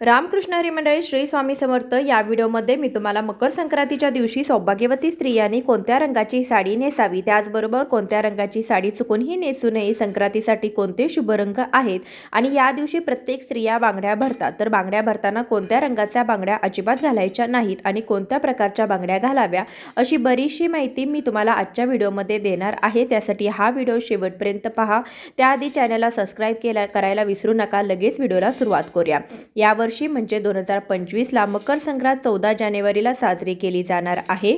रामकृष्ण हरी मंडळी श्री स्वामी समर्थ या व्हिडिओमध्ये मी तुम्हाला मकर संक्रांतीच्या दिवशी सौभाग्यवती स्त्रियांनी कोणत्या रंगाची साडी नेसावी त्याचबरोबर कोणत्या रंगाची साडी चुकूनही नेसू नये संक्रांतीसाठी कोणते शुभ रंग आहेत आणि या दिवशी प्रत्येक स्त्रिया बांगड्या भरतात. तर बांगड्या भरताना कोणत्या रंगाच्या बांगड्या अजिबात घालायच्या नाहीत आणि कोणत्या प्रकारच्या बांगड्या घालाव्या अशी बरीचशी माहिती मी तुम्हाला आजच्या व्हिडिओमध्ये देणार आहे. त्यासाठी हा व्हिडिओ शेवटपर्यंत पहा. त्याआधी चॅनलला सबस्क्राईब केला करायला विसरू नका. लगेच व्हिडिओला सुरुवात करूया. यावर वर्षी म्हणजे दोन हजार पंचवीसला मकर संक्रांत चौदा जानेवारीला साजरी केली जाणार आहे.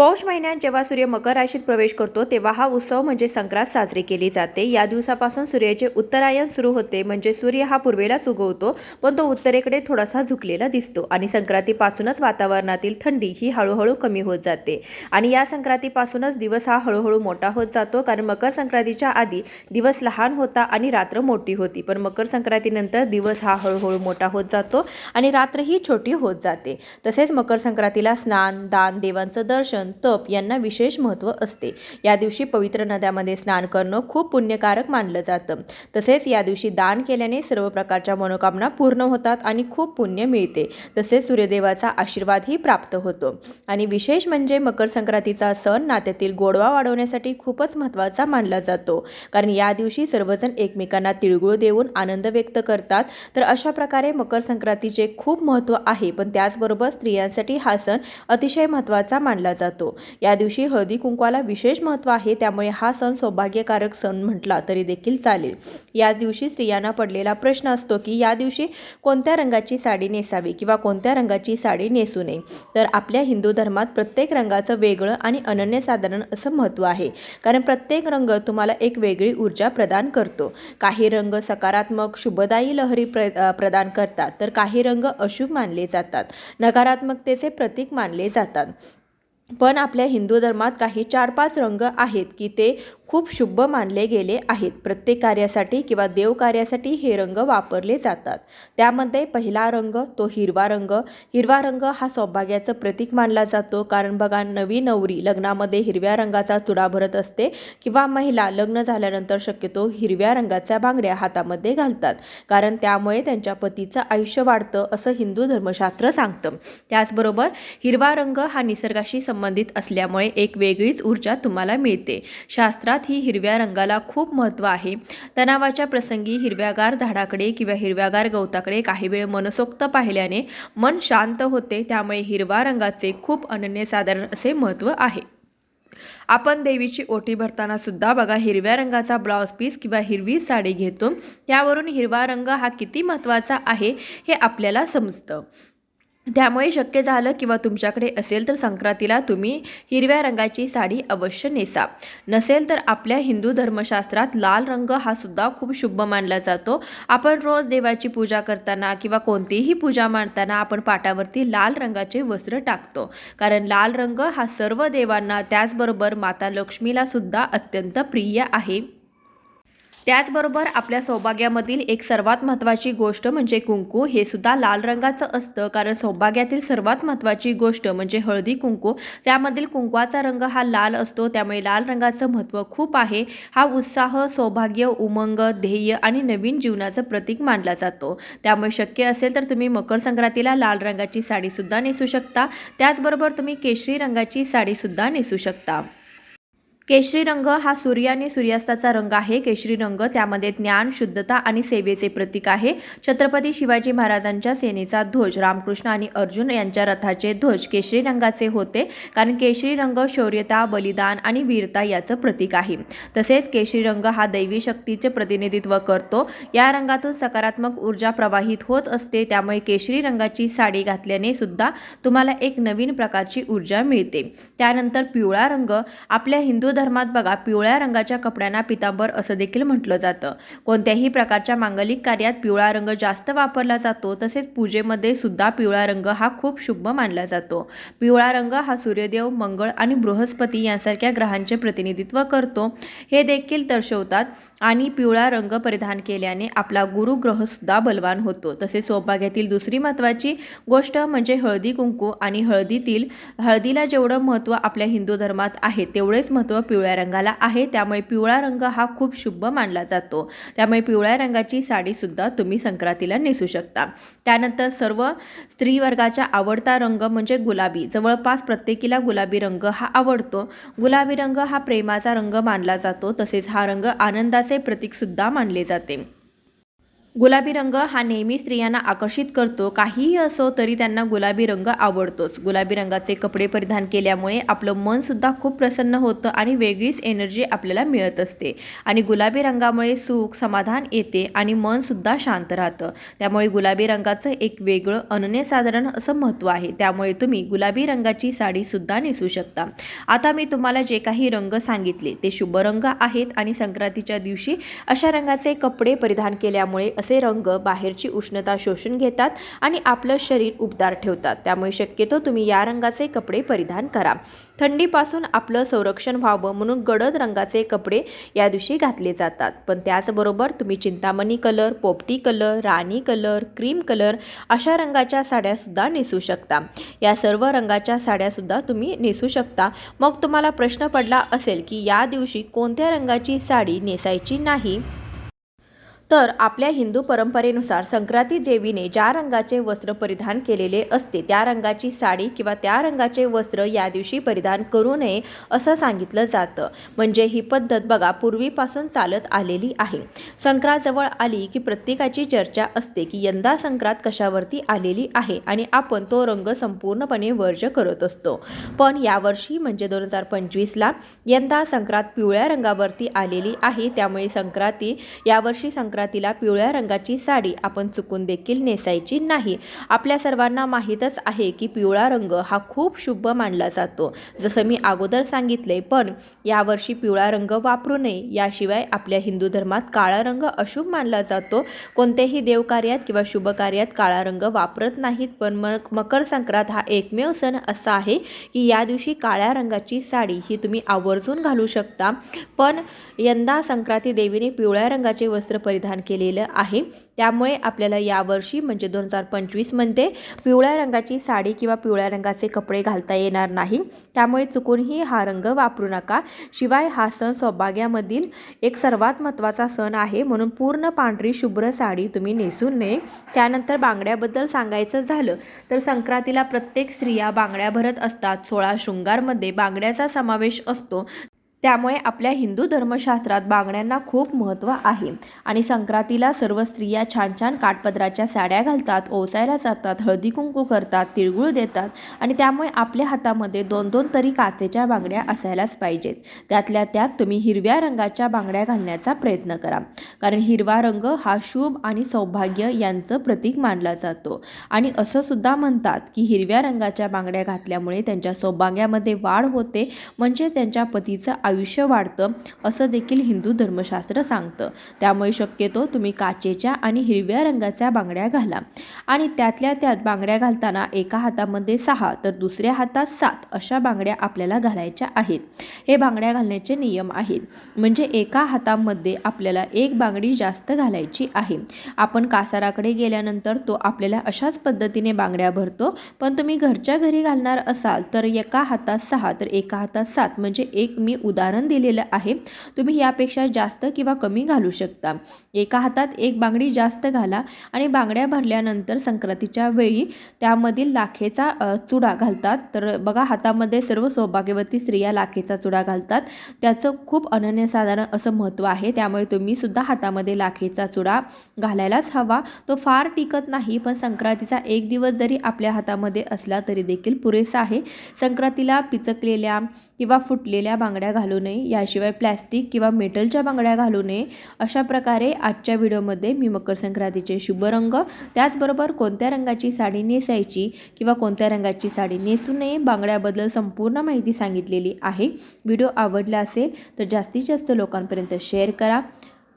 पौष महिन्यात जेव्हा सूर्य मकर राशीत प्रवेश करतो तेव्हा हा उत्सव म्हणजे संक्रांत साजरी केली जाते. या दिवसापासून सूर्याचे उत्तरायण सुरू होते. म्हणजे सूर्य हा पूर्वेलाच उगवतो पण तो उत्तरेकडे थोडासा झुकलेला दिसतो आणि संक्रांतीपासूनच वातावरणातील थंडी ही हळूहळू कमी होत जाते. आणि या संक्रांतीपासूनच दिवस हा हळूहळू मोठा होत जातो कारण मकर संक्रांतीच्या आधी दिवस लहान होता आणि रात्र मोठी होती. पण मकर संक्रांतीनंतर दिवस हा हळूहळू मोठा होत जातो आणि रात्र ही छोटी होत जाते. तसेच मकर संक्रांतीला स्नान दान देवांचं दर्शन तप यांना विशेष महत्त्व असते. या दिवशी पवित्र नद्यामध्ये स्नान करणं खूप पुण्यकारक मानलं जातं. तसेच या दिवशी दान केल्याने सर्व प्रकारच्या मनोकामना पूर्ण होतात आणि खूप पुण्य मिळते. तसेच सूर्यदेवाचा आशीर्वादही प्राप्त होतो. आणि विशेष म्हणजे मकर संक्रांतीचा सण नात्यातील गोडवा वाढवण्यासाठी खूपच महत्त्वाचा मानला जातो. कारण या दिवशी सर्वजण एकमेकांना तिळगुळ देऊन आनंद व्यक्त करतात. तर अशा प्रकारे मकर संक्रांतीचे खूप महत्त्व आहे. पण त्याचबरोबर स्त्रियांसाठी हा सण अतिशय महत्त्वाचा मानला जातो. या दिवशी हळदी कुंकवाला विशेष महत्त्व आहे त्यामुळे हा सण सौभाग्यकारक सण म्हटला तरी देखील चालेल. या दिवशी स्त्रियांना पडलेला प्रश्न असतो की या दिवशी कोणत्या रंगाची साडी नेसावी किंवा कोणत्या रंगाची साडी नेसू नये? तर आपल्या हिंदू धर्मात प्रत्येक रंगाचं वेगळं आणि अनन्यसाधारण असं महत्त्व आहे. कारण प्रत्येक रंग तुम्हाला एक वेगळी ऊर्जा प्रदान करतो. काही रंग सकारात्मक शुभदायी लहरी प्र प्रदान करतात. तर काही रंग अशुभ मानले जातात. नकारात्मकतेचे प्रतीक मानले जातात. पण आपल्या हिंदू धर्मात काही चार पाच रंग आहेत की ते खूप शुभ मानले गेले आहेत. प्रत्येक कार्यासाठी किंवा देव कार्यासाठी हे रंग वापरले जातात. त्यामध्ये पहिला रंग तो हिरवा रंग. हिरवा रंग हा सौभाग्याचं प्रतीक मानला जातो कारण बघा नवी नवरी लग्नामध्ये हिरव्या रंगाचा चुडा भरत असते किंवा महिला लग्न झाल्यानंतर शक्यतो हिरव्या रंगाच्या बांगड्या हातामध्ये घालतात कारण त्यामुळे त्यांच्या पतीचं आयुष्य वाढतं असं हिंदू धर्मशास्त्र सांगतं. त्याचबरोबर हिरवा रंग हा निसर्गाशी सम संबंधित असल्यामुळे एक वेगळीच ऊर्जा तुम्हाला मिळते. शास्त्रात ही हिरव्या रंगाला खूप महत्त्व आहे. तणावाच्या प्रसंगी हिरव्यागार झाडाकडे किंवा हिरव्यागार गवताकडे काही वेळ मनसोक्त पाहिल्याने मन शांत होते त्यामुळे हिरवा रंगाचे खूप अनन्यसाधारण असे महत्त्व आहे. आपण देवीची ओटी भरताना सुद्धा बघा हिरव्या रंगाचा ब्लाऊज पीस किंवा हिरवी साडी घेतो. त्यावरून हिरवा रंग हा किती महत्त्वाचा आहे हे आपल्याला समजतं. त्यामुळे शक्य झालं किंवा तुमच्याकडे असेल तर संक्रांतीला तुम्ही हिरव्या रंगाची साडी अवश्य नेसा. नसेल तर आपल्या हिंदू धर्मशास्त्रात लाल रंग हा सुद्धा खूप शुभ मानला जातो. आपण रोज देवाची पूजा करताना किंवा कोणतीही पूजा मांडताना आपण पाटावरती लाल रंगाचे वस्त्र टाकतो. कारण लाल रंग हा सर्व देवांना त्याचबरोबर माता लक्ष्मीला सुद्धा अत्यंत प्रिय आहे. त्याचबरोबर आपल्या सौभाग्यामधील एक सर्वात महत्त्वाची गोष्ट म्हणजे कुंकू हे सुद्धा लाल रंगाचं असतं. कारण सौभाग्यातील सर्वात महत्त्वाची गोष्ट म्हणजे हळदी कुंकू. त्यामधील कुंकवाचा रंग हा लाल असतो. त्यामुळे लाल रंगाचं महत्त्व खूप आहे. हा उत्साह सौभाग्य उमंग ध्येय आणि नवीन जीवनाचं प्रतीक मानला जातो. त्यामुळे शक्य असेल तर तुम्ही मकर संक्रांतीला लाल रंगाची साडीसुद्धा नेसू शकता. त्याचबरोबर तुम्ही केशरी रंगाची साडीसुद्धा नेसू शकता. केशरी रंग हा सूर्य आणि सूर्यास्ताचा रंग आहे. केशरी रंग त्यामध्ये ज्ञान शुद्धता आणि सेवेचे प्रतीक आहे. छत्रपती शिवाजी महाराजांच्या सेनेचा ध्वज रामकृष्ण आणि अर्जुन यांच्या रथाचे ध्वज केशरी रंगाचे होते. कारण केशरी रंग शौर्यता बलिदान आणि वीरता याचं प्रतीक आहे. तसेच केशरी रंग हा दैवी शक्तीचे प्रतिनिधित्व करतो. या रंगातून सकारात्मक ऊर्जा प्रवाहित होत असते. त्यामुळे केशरी रंगाची साडी घातल्याने सुद्धा तुम्हाला एक नवीन प्रकारची ऊर्जा मिळते. त्यानंतर पिवळा रंग. आपल्या हिंदू धर्मात बघा पिवळ्या रंगाच्या कपड्यांना पितांबर असं देखील म्हटलं जातं. कोणत्याही प्रकारच्या मांगलिक कार्यात पिवळा रंग जास्त वापरला जातो तसेच पूजेमध्ये सुद्धा पिवळा रंग हा खूप शुभ मानला जातो. पिवळा रंग हा सूर्यदेव मंगळ आणि बृहस्पती यांसारख्या ग्रहांचे प्रतिनिधित्व करतो. हे देखील दर्शवतात आणि पिवळा रंग परिधान केल्याने आपला गुरु बलवान होतो. तसेच सौभाग्यातील दुसरी महत्त्वाची गोष्ट म्हणजे हळदी कुंकू आणि हळदीतील हळदीला जेवढं महत्त्व आपल्या हिंदू धर्मात आहे तेवढेच महत्त्व पिवळ्या रंगाला आहे. त्यामुळे पिवळा रंग हा खूप शुभ मानला जातो. त्यामुळे पिवळ्या रंगाची साडीसुद्धा तुम्ही संक्रांतीला नेसू शकता. त्यानंतर सर्व स्त्री वर्गाचा आवडता रंग म्हणजे गुलाबी. जवळपास प्रत्येकीला गुलाबी रंग हा आवडतो. गुलाबी रंग हा प्रेमाचा रंग मानला जातो. तसेच हा रंग आनंदाचे प्रतीकसुद्धा मानले जाते. गुलाबी रंग हा नेहमी स्त्रियांना आकर्षित करतो. काहीही असो तरी त्यांना गुलाबी रंग आवडतोच. गुलाबी रंगाचे कपडे परिधान केल्यामुळे आपलं मनसुद्धा खूप प्रसन्न होतं आणि वेगळीच एनर्जी आपल्याला मिळत असते. आणि गुलाबी रंगामुळे सुख समाधान येते आणि मनसुद्धा शांत राहतं. त्यामुळे गुलाबी रंगाचं एक वेगळं अनन्यसाधारण असं महत्त्व आहे. त्यामुळे तुम्ही गुलाबी रंगाची साडीसुद्धा नेसू शकता. आता मी तुम्हाला जे काही रंग सांगितले ते शुभ रंग आहेत आणि संक्रांतीच्या दिवशी अशा रंगाचे कपडे परिधान केल्यामुळे असे रंग बाहेरची उष्णता शोषून घेतात आणि आपलं शरीर उबदार ठेवतात. त्यामुळे शक्यतो तुम्ही या रंगाचे कपडे परिधान करा. थंडीपासून आपलं संरक्षण व्हावं म्हणून गडद रंगाचे कपडे या दिवशी घातले जातात. पण त्याचबरोबर तुम्ही चिंतामणी कलर पोपटी कलर राणी कलर क्रीम कलर अशा रंगाच्या साड्यासुद्धा नेसू शकता. या सर्व रंगाच्या साड्यासुद्धा तुम्ही नेसू शकता. मग तुम्हाला प्रश्न पडला असेल की या दिवशी कोणत्या रंगाची साडी नेसायची नाही? तर आपल्या हिंदू परंपरेनुसार संक्रांती देवीने ज्या रंगाचे वस्त्र परिधान केलेले असते त्या रंगाची साडी किंवा त्या रंगाचे वस्त्र या दिवशी परिधान करू नये असं सांगितलं जातं. म्हणजे ही पद्धत बघा पूर्वीपासून चालत आलेली आहे. संक्रांत जवळ आली की प्रत्येकाची चर्चा असते की यंदा संक्रांत कशावरती आलेली आहे आणि आपण तो रंग संपूर्णपणे वर्ज करत असतो. पण यावर्षी म्हणजे दोन हजार पंचवीसला यंदा संक्रांत पिवळ्या रंगावरती आलेली आहे त्यामुळे संक्रांती यावर्षी संक्रांतीला पिवळ्या रंगाची साडी आपण चुकून देखील नेसायची नाही. आपल्या सर्वांना माहीतच आहे की पिवळा रंग हा खूप शुभ मानला जातो. जसं मी अगोदर सांगितले पण यावर्षी पिवळा रंग वापरू नये. याशिवाय आपल्या हिंदू धर्मात काळा रंग अशुभ मानला जातो. कोणत्याही देवकार्यात किंवा शुभ कार्यात काळा रंग वापरत नाहीत पण मग मकर संक्रांत हा एकमेव सण असा आहे की या दिवशी काळ्या रंगाची साडी ही तुम्ही आवर्जून घालू शकता. पण यंदा संक्रांती देवीने पिवळ्या रंगाचे वस्त्र परिधान केलेलं आहे. त्यामुळे आपल्याला यावर्षी म्हणजे दोन हजार पंचवीसमध्ये पिवळ्या रंगाची साडी किंवा पिवळ्या रंगाचे कपडे घालता येणार नाही. त्यामुळे चुकूनही हा रंग वापरू नका. शिवाय हा सण सौभाग्यामधील एक सर्वात महत्त्वाचा सण आहे म्हणून पूर्ण पांढरी शुभ्र साडी तुम्ही नेसून नये. त्यानंतर बांगड्याबद्दल सांगायचं झालं तर संक्रांतीला प्रत्येक स्त्रिया बांगड्या भरत असतात. सोळा शृंगारमध्ये बांगड्याचा समावेश असतो. त्यामुळे आपल्या हिंदू धर्मशास्त्रात बांगड्यांना खूप महत्त्व आहे. आणि संक्रांतीला सर्व स्त्रिया छान छान काठपदराच्या साड्या घालतात ओसायला जातात हळदी कुंकू करतात तिळगुळ देतात आणि त्यामुळे आपल्या हातामध्ये दोन दोन तरी काचेच्या बांगड्या असायलाच पाहिजेत. त्यातल्या त्यात तुम्ही हिरव्या रंगाच्या बांगड्या घालण्याचा प्रयत्न करा. कारण हिरवा रंग हा शुभ आणि सौभाग्य यांचं प्रतीक मानला जातो. आणि असं सुद्धा म्हणतात की हिरव्या रंगाच्या बांगड्या घातल्यामुळे त्यांच्या सौभाग्यामध्ये वाढ होते म्हणजे त्यांच्या पतीचं आयुष्य वाढतं असं देखील हिंदू धर्मशास्त्र सांगतं. त्यामुळे शक्यतो तुम्ही काचेच्या आणि हिरव्या रंगाच्या बांगड्या घाला. आणि त्यातल्या त्यात बांगड्या घालताना एका हातामध्ये सहा तर दुसऱ्या हातात सात अशा बांगड्या आपल्याला घालायच्या आहेत. हे बांगड्या घालण्याचे नियम आहेत. म्हणजे एका हातामध्ये आपल्याला एक बांगडी जास्त घालायची आहे. आपण कासाराकडे गेल्यानंतर तो आपल्याला अशाच पद्धतीने बांगड्या भरतो पण तुम्ही घरच्या घरी घालणार असाल तर एका हातात सहा तर एका हातात सात म्हणजे एक मी उदा उदाहरण दिलेलं आहे. तुम्ही यापेक्षा जास्त किंवा कमी घालू शकता. एका हातात एक बांगडी जास्त घाला आणि बांगड्या भरल्यानंतर संक्रांतीच्या वेळी त्यामधील लाखेचा चुडा घालतात. तर बघा हातामध्ये सर्व सौभाग्यवती स्त्रिया लाखेचा चुडा घालतात. त्याचं खूप अनन्यसाधारण असं महत्त्व आहे. त्यामुळे तुम्ही सुद्धा हातामध्ये लाखेचा चुडा घालायलाच हवा. तो फार टिकत नाही पण संक्रांतीचा एक दिवस जरी आपल्या हातामध्ये असला तरी देखील पुरेसा आहे. संक्रांतीला पिचकलेल्या किंवा फुटलेल्या बांगड्या घालू नये याशिवाय प्लॅस्टिक किंवा मेटलच्या बांगड्या घालू नये अशा प्रकारे आजच्या व्हिडिओमध्ये मी मकर संक्रांतीचे शुभ रंग त्याचबरोबर कोणत्या रंगाची साडी नेसायची किंवा कोणत्या रंगाची साडी नेसू नये बांगड्याबद्दल संपूर्ण माहिती सांगितलेली आहे. व्हिडिओ आवडला असेल तर जास्तीत जास्त लोकांपर्यंत शेअर करा.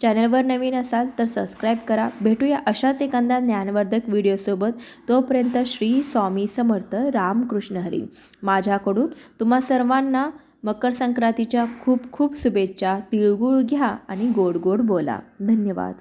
चॅनलवर नवीन असाल तर सबस्क्राईब करा. भेटूया अशाच एखाद्या ज्ञानवर्धक व्हिडिओसोबत. तोपर्यंत श्री स्वामी समर्थ रामकृष्ण हरी. माझ्याकडून तुम्हा सर्वांना मकर संक्रांतीच्या खूप खूप शुभेच्छा. तिळगुळ घ्या आणि गोड गोड बोला. धन्यवाद.